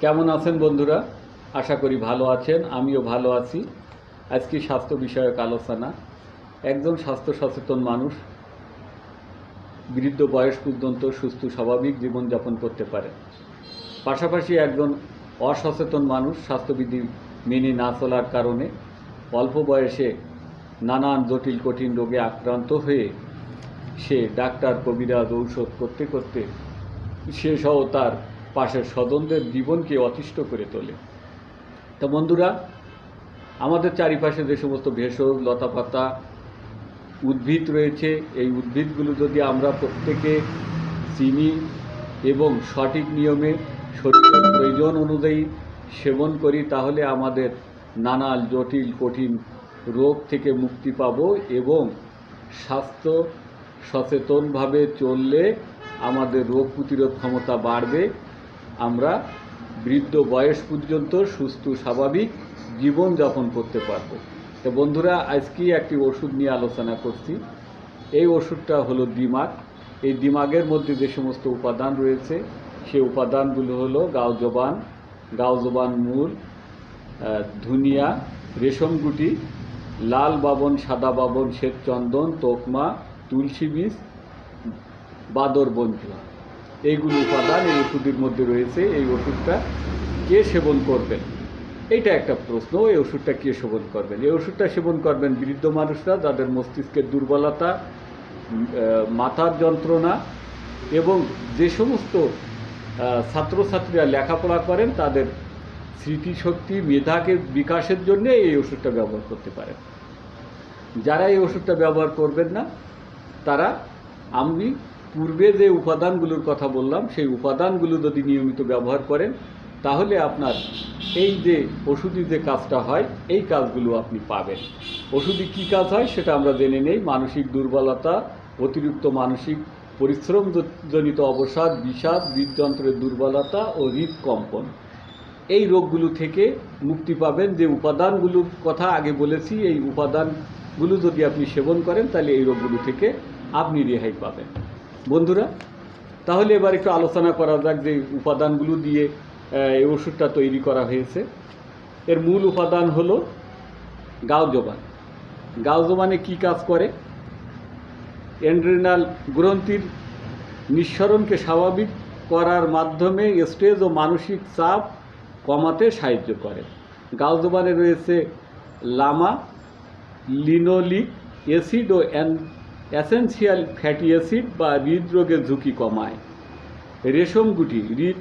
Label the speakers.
Speaker 1: কেমন আছেন বন্ধুরা? আশা করি ভালো আছেন, আমিও ভালো আছি। আজকে স্বাস্থ্য বিষয়ক আলোচনা। একজন স্বাস্থ্য সচেতন মানুষ বৃদ্ধ বয়স পর্যন্ত সুস্থ, স্বাভাবিক জীবনযাপন করতে পারে। পাশাপাশি একজন অসচেতন মানুষ স্বাস্থ্যবিধি মেনে না চলার কারণে অল্প বয়সে নানান জটিল, কঠিন রোগে আক্রান্ত হয়ে সে ডাক্তার, কবিরাজ ঔষধ করতে করতে সে সহ তার পাশের স্বজনদের জীবনকে অতিষ্ঠ করে তোলে। তো বন্ধুরা, আমাদের চারিপাশে যে সমস্ত ভেষজ, লতাপাতা উদ্ভিদ রয়েছে, এই উদ্ভিদগুলো যদি আমরা প্রত্যেকে চিনি এবং সঠিক নিয়মে শরীরের প্রয়োজন অনুযায়ী সেবন করি, তাহলে আমাদের নানা জটিল, কঠিন রোগ থেকে মুক্তি পাব এবং স্বাস্থ্য সচেতনভাবে চললে আমাদের রোগ প্রতিরোধ ক্ষমতা বাড়বে। আমরা বৃদ্ধ বয়স পর্যন্ত সুস্থ, স্বাভাবিক জীবনযাপন করতে পারব। তো বন্ধুরা, আজকে একটি ওষুধ নিয়ে আলোচনা করছি। এই ওষুধটা হলো দিমাগ এই দিমাগের মধ্যে যে সমস্ত উপাদান রয়েছে সেই উপাদানগুলো হলো গাওজবান গাওজবান মূল ধুনিয়া, রেশম গুটি, লাল বাবন, সাদা বাবন, শ্বেত চন্দন, তোকমা, তুলসী বীজ, বাদর বন্ধুয়া এইগুলো উপাদান, এই ওষুধের মধ্যে রয়েছে, এই ওষুধটা কে সেবন করবেন? এটা একটা প্রশ্ন, এই ওষুধটা কে সেবন করবেন? এই ওষুধটা সেবন করবেন বৃদ্ধ মানুষরা, যাদের মস্তিষ্কের দুর্বলতা মাথার যন্ত্রণা এবং যে সমস্ত ছাত্রছাত্রীরা লেখাপড়া করেন, তাদের স্মৃতিশক্তি, মেধাকে বিকাশের জন্য এই ওষুধটা ব্যবহার করতে পারেন। যারা এই ওষুধটা ব্যবহার করবেন না, তারা, আমি পূর্বে যে উপাদানগুলোর কথা বললাম, সেই উপাদানগুলো যদি নিয়মিত ব্যবহার করেন, তাহলে আপনার এই যে ওষুধি যে কাজটা হয়, এই কাজগুলো আপনি পাবেন। ওষুধি কী কাজ হয় সেটা আমরা জেনে নেই। মানসিক দুর্বলতা, অতিরিক্ত মানসিক পরিশ্রম জনিত অবসাদ, বিষাদ, হৃদযন্ত্রের দুর্বলতা ও হৃদকম্পন। এই রোগগুলো থেকে মুক্তি পাবেন। যে উপাদানগুলোর কথা আগে বলেছি, এই উপাদানগুলো যদি আপনি সেবন করেন, তাহলে এই রোগগুলো থেকে আপনি রেহাই পাবেন। বন্ধুরা, তাহলে এবার একটু আলোচনা করা যাক যে উপাদানগুলো দিয়ে এই ওষুধটা তৈরি করা হয়েছে। এর মূল উপাদান হলো গাওজবান গাওজবানে কি কাজ করে? এন্ড্রেনাল গ্রন্থির নিঃসরণকে স্বাভাবিক করার মাধ্যমে স্টেজ ও মানসিক চাপ কমাতে সাহায্য করে। গালজোবানে রয়েছে লামা, লিনোলিক অ্যাসিড ও অ্যাসেন্সিয়াল ফ্যাটি অ্যাসিড বা হৃদরোগের ঝুঁকি কমায়। রেশম গুটি হৃদ